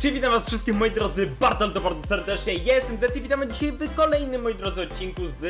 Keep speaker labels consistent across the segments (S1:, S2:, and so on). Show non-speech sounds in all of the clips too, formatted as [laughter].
S1: Cześć, witam was wszystkich moi drodzy bardzo, to bardzo serdecznie, jestem Zet i witamy dzisiaj w kolejnym moi drodzy odcinku z...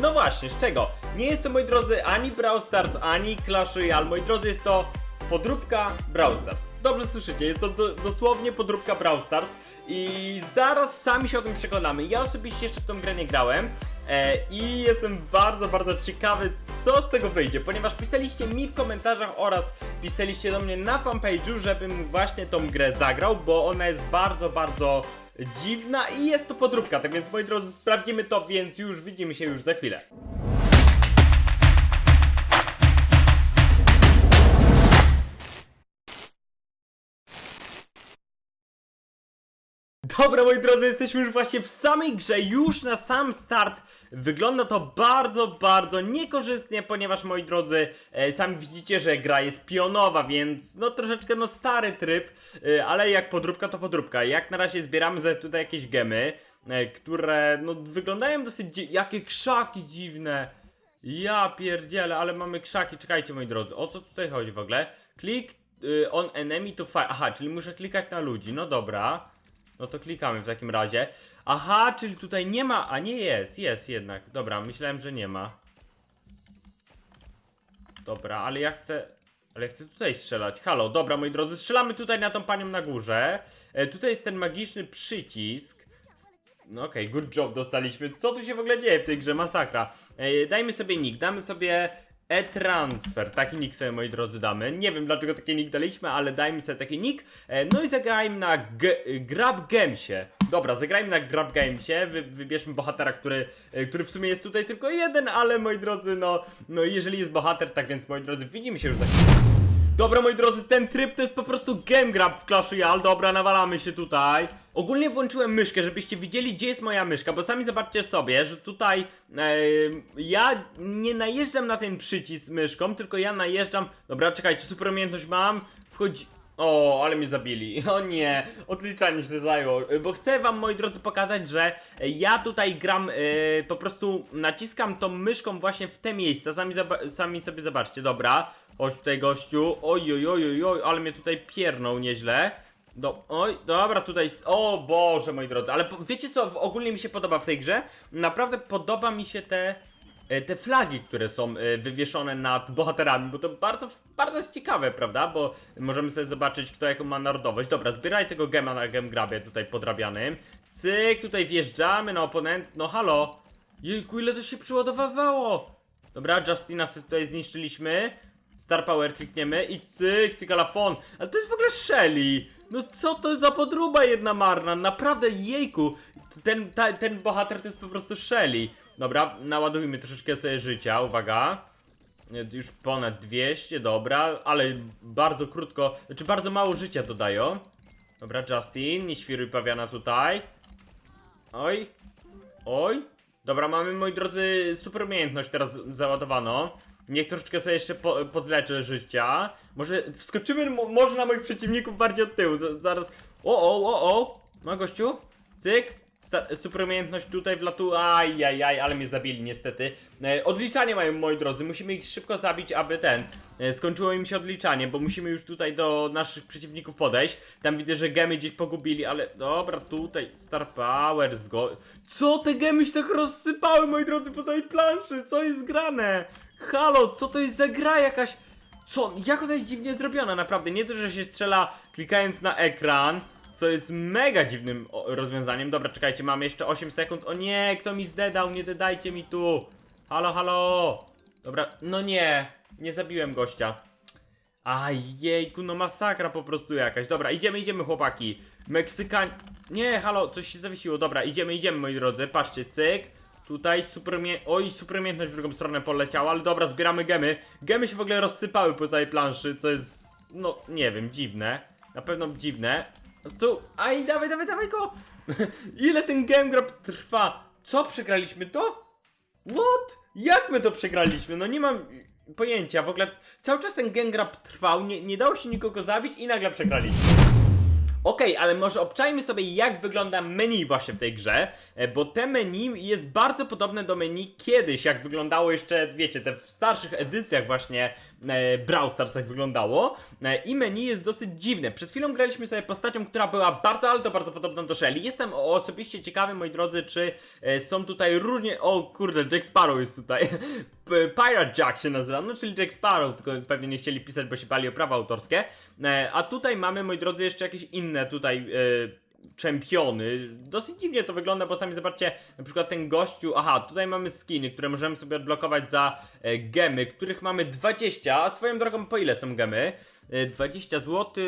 S1: No właśnie, z czego? Nie jest to moi drodzy ani Brawl Stars, ani Clash Royale, moi drodzy jest to podróbka Brawl Stars. Dobrze słyszycie, jest to do, dosłownie podróbka Brawl Stars i zaraz sami się o tym przekonamy. Ja osobiście jeszcze w tą grę nie grałem e, i jestem bardzo, bardzo ciekawy co z tego wyjdzie, ponieważ pisaliście mi w komentarzach oraz pisaliście do mnie na fanpage'u, żebym właśnie tą grę zagrał, bo ona jest bardzo, bardzo dziwna i jest to podróbka, tak więc moi drodzy sprawdzimy to, więc już widzimy się już za chwilę. Dobra, moi drodzy, jesteśmy już właśnie w samej grze, już na sam start. Wygląda to bardzo, bardzo niekorzystnie, ponieważ, moi drodzy, e, sami widzicie, że gra jest pionowa, więc no troszeczkę no stary tryb, e, ale jak podróbka, to podróbka. Jak na razie zbieramy za tutaj jakieś gemy, e, które no wyglądają dosyć, jakie krzaki dziwne. Ja pierdzielę, ale mamy krzaki, czekajcie moi drodzy, o co tutaj chodzi w ogóle? Klik y, on enemy to fire, aha, czyli muszę klikać na ludzi, no dobra. No to klikamy w takim razie. Aha, czyli tutaj nie ma, a nie jest, jest jednak. Dobra, myślałem, że nie ma. Dobra, ale ja chcę... Ale chcę tutaj strzelać. Halo, dobra moi drodzy, strzelamy tutaj na tą panią na górze. E, tutaj jest ten magiczny przycisk. No okej, good job dostaliśmy. Co tu się w ogóle dzieje w tej grze? Masakra. E, dajmy sobie nick, damy sobie e-transfer. Taki nick sobie, moi drodzy, damy. Nie wiem dlaczego taki nick daliśmy, ale dajmy sobie taki nick. E, no i zagrajmy na g- Grab Gamesie. Dobra, zagrajmy na Grab Gamesie. Wy- wybierzmy bohatera, który, e, który w sumie jest tutaj tylko jeden, ale moi drodzy, no, no jeżeli jest bohater, tak więc moi drodzy, widzimy się już za chwilę. Dobra, moi drodzy, ten tryb to jest po prostu game grab w Clash Royale. Dobra, nawalamy się tutaj. Ogólnie włączyłem myszkę, żebyście widzieli, gdzie jest moja myszka, bo sami zobaczcie sobie, że tutaj e, ja nie najeżdżam na ten przycisk myszką, tylko ja najeżdżam... Dobra, czekajcie, super umiejętność mam. Wchodzi... O, ale mnie zabili. [laughs] O nie, odliczanie się zajęło. Bo chcę wam, moi drodzy, pokazać, że ja tutaj gram, e, po prostu naciskam tą myszką właśnie w te miejsca. Sami, sami sobie zobaczcie, dobra. Chodź tutaj, gościu. Oj, oj, oj, oj, oj, ale mnie tutaj piernął nieźle. Do, oj, dobra, tutaj. O Boże, moi drodzy, ale wiecie co ogólnie mi się podoba w tej grze? Naprawdę podoba mi się te. e, Te flagi, które są e, wywieszone nad bohaterami, bo to bardzo, bardzo jest ciekawe, prawda? Bo możemy sobie zobaczyć, kto jaką ma narodowość. Dobra, zbieraj tego gema na gem grabie tutaj podrabianym. Cyk, tutaj wjeżdżamy na oponent. No halo. Jejku, ile to się przyładowywało. Dobra, Justina sobie tutaj zniszczyliśmy. Star Power klikniemy i cyk, cykalafon. Ale to jest w ogóle Shelly. No co to za podruba jedna marna, naprawdę jejku. Ten, ta, ten bohater to jest po prostu Shelly. Dobra, naładujmy troszeczkę sobie życia, uwaga. Już ponad 200, dobra, ale bardzo krótko, znaczy bardzo mało życia dodają. Dobra, Justin, nie świruj pawiana tutaj. Oj, oj. Dobra, mamy, moi drodzy, super umiejętność teraz załadowano. Niech troszeczkę sobie jeszcze po, podleczę życia. Może wskoczymy mo- może na moich przeciwników bardziej od tyłu. Z, zaraz. O, o, o, o. No, gościu. Cyk. Sta- super umiejętność tutaj wlatu. Aj, aj, aj, ale mnie zabili niestety. E, odliczanie mają, moi drodzy. Musimy ich szybko zabić, aby ten. E, skończyło im się odliczanie, bo musimy już tutaj do naszych przeciwników podejść. Tam widzę, że gemy gdzieś pogubili, ale dobra, tutaj Star Power zgo... Co te gemy się tak rozsypały, moi drodzy, po całej planszy? Co jest grane? Halo, co to jest za gra jakaś? Co? Jak ona jest dziwnie zrobiona, naprawdę. Nie to, że się strzela klikając na ekran, co jest mega dziwnym rozwiązaniem. Dobra, czekajcie, mamy jeszcze 8 sekund. O nie, kto mi zdedał? Nie dodajcie mi tu. Halo, halo. Dobra, no nie, nie zabiłem gościa. A jejku, no masakra po prostu jakaś. Dobra, idziemy, idziemy chłopaki. Meksykan... Nie, halo, coś się zawiesiło. Dobra, idziemy, idziemy moi drodzy. Patrzcie, cyk. Tutaj super. Oj, super umiejętność w drugą stronę poleciała, ale dobra, zbieramy gemy. Gemy się w ogóle rozsypały po całej planszy, co jest... No, nie wiem, dziwne. Na pewno dziwne. Co? Aj, dawaj, dawaj, dawaj go! [laughs] Ile ten game grab trwa? Co, przegraliśmy to? What? Jak my to przegraliśmy? No nie mam pojęcia. W ogóle cały czas ten gang grab trwał, nie, nie dało się nikogo zabić i nagle przegraliśmy. Okej, ale może obczajmy sobie jak wygląda menu właśnie w tej grze, e, bo te menu jest bardzo podobne do menu kiedyś, jak wyglądało jeszcze, wiecie, te w starszych edycjach właśnie Brawl Stars tak wyglądało e, i menu jest dosyć dziwne. Przed chwilą graliśmy sobie postacią, która była bardzo, ale to bardzo podobna do Shelly. Jestem osobiście ciekawy, moi drodzy, czy e, są tutaj różnie... O kurde, Jack Sparrow jest tutaj. Pirate Jack się nazywa, no czyli Jack Sparrow, tylko pewnie nie chcieli pisać, bo się bali o prawa autorskie. E, a tutaj mamy, moi drodzy, jeszcze jakieś inne tutaj... E, czempiony. Dosyć dziwnie to wygląda, bo sami zobaczcie, na przykład ten gościu, aha, tutaj mamy skiny, które możemy sobie odblokować za e, gemy, których mamy 20, a swoją drogą po ile są gemy? E, 20 zł, e,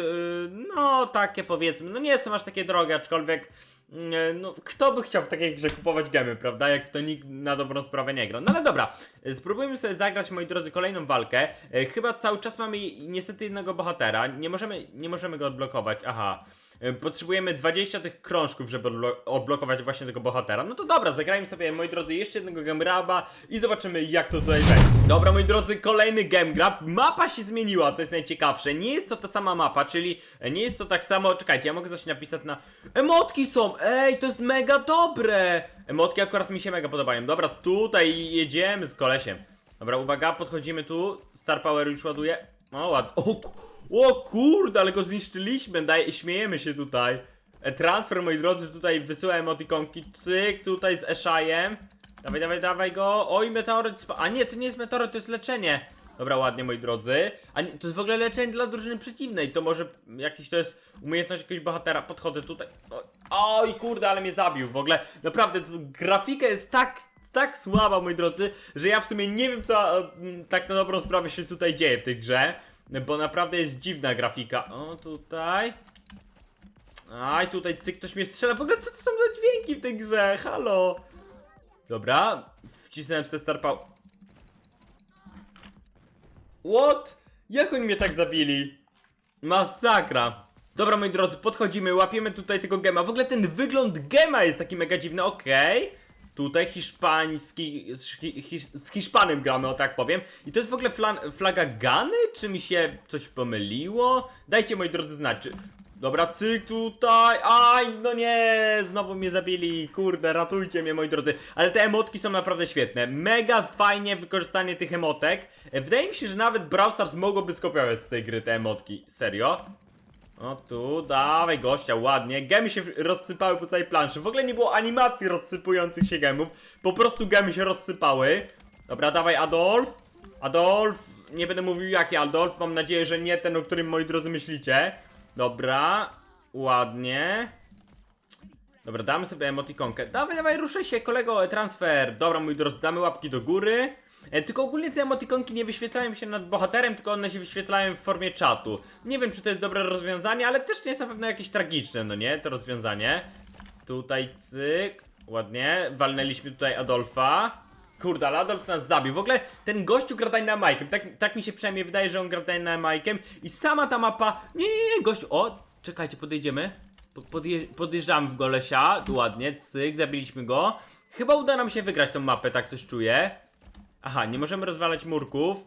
S1: no takie powiedzmy, no nie są aż takie drogie, aczkolwiek mm, e, no, kto by chciał w takiej grze kupować gemy, prawda? Jak to nikt na dobrą sprawę nie gra. No ale dobra, e, spróbujmy sobie zagrać, moi drodzy, kolejną walkę. E, Chyba cały czas mamy niestety jednego bohatera. Nie możemy, nie możemy go odblokować. Aha. Potrzebujemy 20 tych krążków, żeby odblo- odblokować właśnie tego bohatera. No to dobra, zagrajmy sobie, moi drodzy, jeszcze jednego Gemraba i zobaczymy, jak to tutaj będzie. Dobra, moi drodzy, kolejny Gemgrab. Mapa się zmieniła, co jest najciekawsze. Nie jest to ta sama mapa, czyli e, nie jest to tak samo. Czekajcie, ja mogę coś napisać na. Emotki są! Ej, to jest mega dobre! Emotki akurat mi się mega podobają. Dobra, tutaj jedziemy z kolesiem. Dobra, uwaga, podchodzimy tu. Star Power już ładuje. O, ład... O, o kurde, ale go zniszczyliśmy. Daj, śmiejemy się tutaj. E, transfer, moi drodzy, tutaj wysyła emotikonki. Cyk, tutaj z Eshajem. Dawaj, dawaj, dawaj go. Oj, meteoryt. A nie, to nie jest meteoryt, to jest leczenie. Dobra, ładnie, moi drodzy. A nie, to jest w ogóle leczenie dla drużyny przeciwnej. To może jakiś to jest umiejętność jakiegoś bohatera. Podchodzę tutaj. O- Oj, kurde, ale mnie zabił. W ogóle, naprawdę, to grafika jest tak, tak słaba, moi drodzy, że ja w sumie nie wiem, co e, tak na dobrą sprawę się tutaj dzieje w tej grze. Bo naprawdę jest dziwna grafika. O, tutaj. Aj, tutaj cyk, ktoś mnie strzela. W ogóle co to są za dźwięki w tej grze? Halo. Dobra, wcisnąłem se starpał. What? Jak oni mnie tak zabili? Masakra. Dobra, moi drodzy, podchodzimy, łapiemy tutaj tego gema. W ogóle ten wygląd gema jest taki mega dziwny, okej. Tutaj hiszpański, z, hi, hi, z Hiszpanem gramy, o tak powiem. I to jest w ogóle flan, flaga Gany? Czy mi się coś pomyliło? Dajcie, moi drodzy, znać. Czy... Dobra, cyk tutaj. Aj, no nie, znowu mnie zabili. Kurde, ratujcie mnie, moi drodzy. Ale te emotki są naprawdę świetne. Mega fajnie wykorzystanie tych emotek. E, Wydaje mi się, że nawet Brawl Stars mogłoby skopiować z tej gry te emotki. Serio? O tu, dawaj gościa, ładnie. Gemy się rozsypały po całej planszy. W ogóle nie było animacji rozsypujących się gemów. Po prostu gemy się rozsypały. Dobra, dawaj Adolf. Adolf, nie będę mówił jaki Adolf. Mam nadzieję, że nie ten, o którym moi drodzy myślicie. Dobra, ładnie. Dobra, damy sobie emotikonkę. Dawaj, dawaj, ruszaj się, kolego, transfer. Dobra, mój drodzy, damy łapki do góry. E, tylko ogólnie te emotikonki nie wyświetlają się nad bohaterem, tylko one się wyświetlają w formie czatu. Nie wiem, czy to jest dobre rozwiązanie, ale też nie jest na pewno jakieś tragiczne, no nie? To rozwiązanie. Tutaj cyk. Ładnie. Walnęliśmy tutaj Adolfa. Kurde, ale Adolf nas zabił. W ogóle ten gościu gra Dynamike'em. Tak, tak mi się przynajmniej wydaje, że on gra Dynamike'em. I sama ta mapa... Nie, nie, nie, gościu... O, czekajcie, podejdziemy. Po- Podje podjeżdżamy w golesia. Ładnie, cyk, zabiliśmy go. Chyba uda nam się wygrać tą mapę, tak coś czuję. Aha, nie możemy rozwalać murków.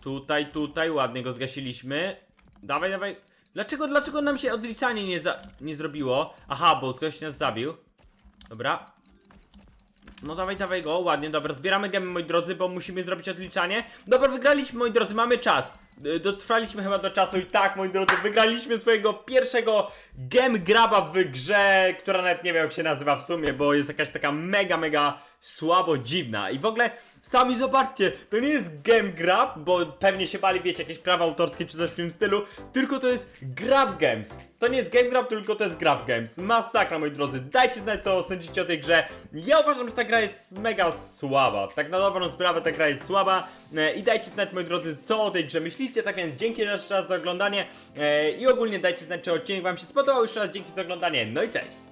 S1: Tutaj, tutaj, ładnie go zgasiliśmy. Dawaj, dawaj. Dlaczego, dlaczego nam się odliczanie nie, nie zrobiło? Aha, bo ktoś nas zabił. Dobra. No dawaj, dawaj go, ładnie, dobra, zbieramy gemy, moi drodzy, bo musimy zrobić odliczanie. Dobra, wygraliśmy, moi drodzy, mamy czas. Y, Dotrwaliśmy chyba do czasu i tak, moi drodzy, wygraliśmy swojego pierwszego gem graba w grze, która nawet nie wiem jak się nazywa w sumie, bo jest jakaś taka mega, mega słabo dziwna. I w ogóle, sami zobaczcie, to nie jest game grab, bo pewnie się bali, wiecie, jakieś prawa autorskie czy coś w tym stylu, tylko to jest grab games. To nie jest game grab, tylko to jest grab games. Masakra, moi drodzy. Dajcie znać, co sądzicie o tej grze. Ja uważam, że ta gra jest mega słaba. Tak na dobrą sprawę ta gra jest słaba. E, I dajcie znać, moi drodzy, co o tej grze myślicie. Tak więc dzięki jeszcze raz za oglądanie. E, I ogólnie dajcie znać, czy odcinek wam się spodobał. Jeszcze raz dzięki za oglądanie. No i cześć.